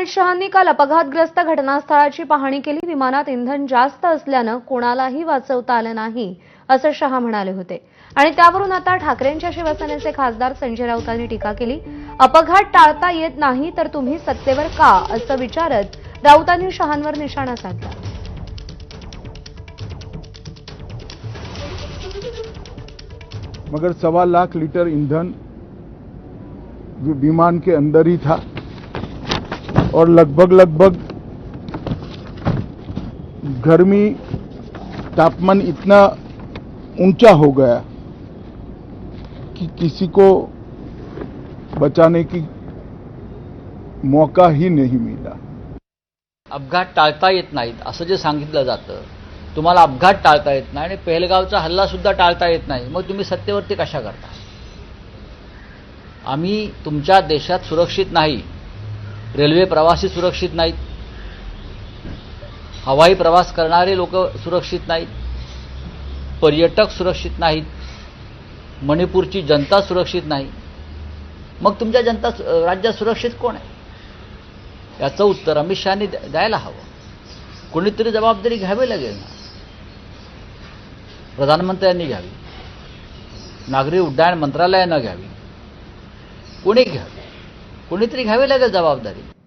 अमित शहांनी काल अपघातग्रस्त घटनास्थळाची पाहणी केली. विमानात इंधन जास्त असल्यानं कोणालाही वाचवता आलं नाही असं शहा म्हणाले होते. आणि त्यावरून आता ठाकरेंच्या शिवसेनेचे खासदार संजय राऊतांनी टीका केली. अपघात टाळता येत नाही तर तुम्ही सत्तेवर का? असं विचारत राऊतांनी शहांवर निशाणा साधला. मगर सवा लाख लीटर ईंधन विमान के अंदर ही था. और लगभग लगभग गर्मी तापमान इतना ऊंचा हो गया कि किसी को बचाने की मौका ही नहीं मिला। अपघात टाळता येत नाहीत असं जे सांगितलं जातं तुम्हाला अपघात टाळता येत नाही आणि पहलगावचा हल्ला सुद्धा टाळता येत नाही मग तुम्ही सत्तेवरती कशा करता? आम्ही तुमच्या देशात सुरक्षित नाही रेल्वे प्रवासी सुरक्षित नाहीत. हवाई प्रवास करणारे लोक सुरक्षित नाहीत. पर्यटक सुरक्षित नाहीत. मणिपूरची जनता सुरक्षित नाही. मग तुमच्या जनता राज्यात सुरक्षित कोण आहे? याचं उत्तर अमित शहानी द्या- द्यायला हवं. कोणीतरी जबाबदारी घ्यावी लागेल ना? प्रधानमंत्र्यांनी घ्यावी. नागरी उड्डाण मंत्रालयानं घ्यावी. कोणी घ्यावी? कोणीतरी घ्यावी लागेल जबाबदारी.